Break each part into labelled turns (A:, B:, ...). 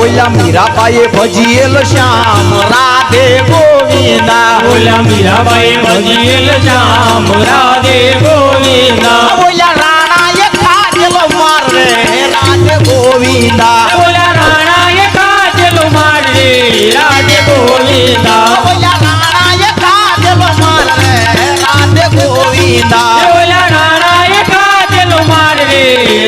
A: ઓલા મીરાબાઈએ ભજીએલ શ્યામ રાધે ગોવિંદા.
B: ઓલા મીરાબાઈએ ભજીએલ શ્યામ રાધે ગોવિંદા.
A: ઓલા રાણાએ કાજલ મારે રાધે ગોવિંદા.
B: ઓલા રાણાએ કાજલ મારે રાધે ગોવિંદા.
A: ઓલા રાણાએ કાજલ મારે રાધે ગોવિંદા.
B: ઓલા રાણાએ કાજલ મારે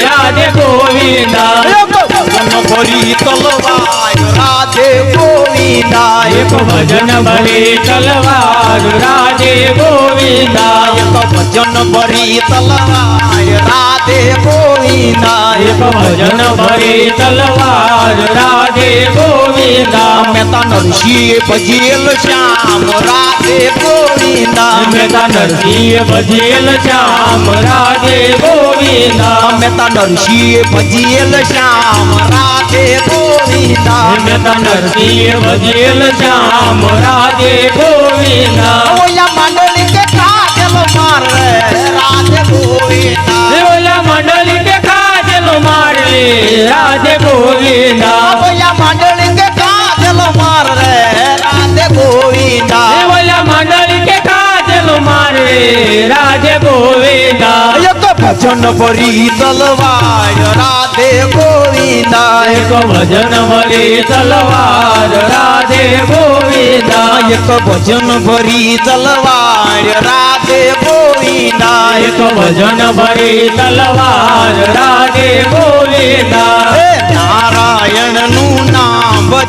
B: રાધે ગોવિંદા
A: ભજન ભરી તલવાર રાધે ગોવિંદા
B: એક ભજન ભરી તલવાર રાધે ગોવિંદા
A: એક ભજન ભરી તલવાર રાધે ગોવિંદા
B: એક ભજન ભરી તલવાર રાધે ગોવિંદા
A: નરસિંહ ભજેલ શ્યામ રાધે ગોવિંદા
B: મહેતા નરસિંહ ભજેલ શ્યામ રાધે ગોવિંદા
A: મહેતા નરસિંહ ભજેલ શ્યામ રાધે ગોવિંદા
B: મહેતા નરસિંહ ભજેલ શ્યામ રાધે ગોવિંદા
A: ઓલા મંડળી કે કાજલ માર રે રાધે ગોવિંદા
B: ઓલા મંડળી કે કાજલો મારે રાધે ગોવિંદા
A: ઓલા મંડળી ભજન ભરી તલવાર, રાધે ગોવિંદા
B: એક ભજન ભરી તલવાર, રાધે ગોવિંદા
A: એક ભજન ભરી તલવાર, રાધે ગોવિંદા
B: એક ભજન ભરી તલવાર, રાધે ગોવિંદા
A: હે નારાયણનું નામ